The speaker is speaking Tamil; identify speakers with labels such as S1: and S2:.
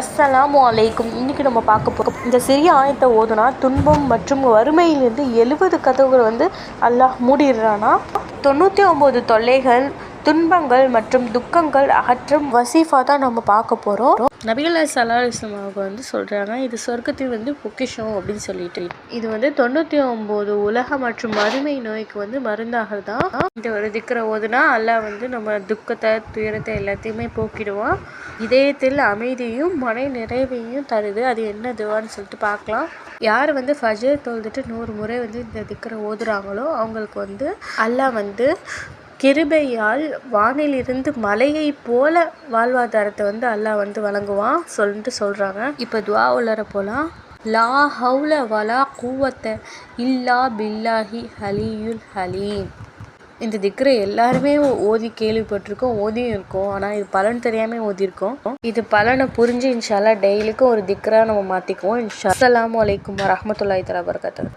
S1: அஸ்ஸலாமு அலைக்கும். இன்றைக்கி நம்ம பார்க்க போகிறோம் இந்த சிறிய ஆயத்தை ஓதுனா துன்பம் மற்றும் வறுமையிலிருந்து எழுபது கதவுகள் வந்து அல்லாஹ் மூடிடுறானா? தொண்ணூற்றி ஒம்பது தொல்லைகள் துன்பங்கள் மற்றும் துக்கங்கள் அகற்றும் வசீஃபா தான் நம்ம பார்க்க போகிறோம் நபிகள் சல்லா இஸ்லாம் அவங்க வந்து சொல்கிறாங்க இது சொர்க்கத்தின் வந்து பொக்கிஷம் அப்படின்னு சொல்லிட்டு. இது வந்து தொண்ணூற்றி ஒம்பது உலக மற்றும் மறுமை நோய்க்கு வந்து மருந்தாக தான். இந்த ஒரு திக்கிற ஓதுனா அல்லா வந்து நம்ம துக்கத்தை துயரத்தை எல்லாத்தையுமே போக்கிடுவான். இதயத்தில் அமைதியும் மன நிறைவையும் தருது. அது என்ன துவான்னு சொல்லிட்டு பார்க்கலாம். யார் வந்து ஃபஜர் தொழுதுட்டு நூறு முறை வந்து இந்த திக்கரை ஓதுறாங்களோ அவங்களுக்கு வந்து அல்லாஹ் வந்து கிருபையால் வானிலிருந்து மலையை போல வாழ்வாதாரத்தை வந்து அல்லாஹ் வந்து வழங்குவான் சொல்லிட்டு சொல்கிறாங்க இப்போ துவா உள்ளர போகலாம் லா ஹவுல வலா கூவத்த இல்லா பில்லாஹி ஹலியுல் ஹலீம். இந்த திக்ரை எல்லாருமே ஓதி கேள்விப்பட்டிருக்கோம் ஓதியும் இருக்கோம் ஆனால் இது பலன் தெரியாமல் ஓதியிருக்கோம். இது பலனை புரிஞ்சு இன்ஷால்லா டெய்லிக்கும் ஒரு திக்ரா நம்ம மாற்றிக்குவோம் இன்ஷா அலாம் அலைக்கும் வரஹ்மத்துல்லாஹி தலா வபரகாத்துஹு.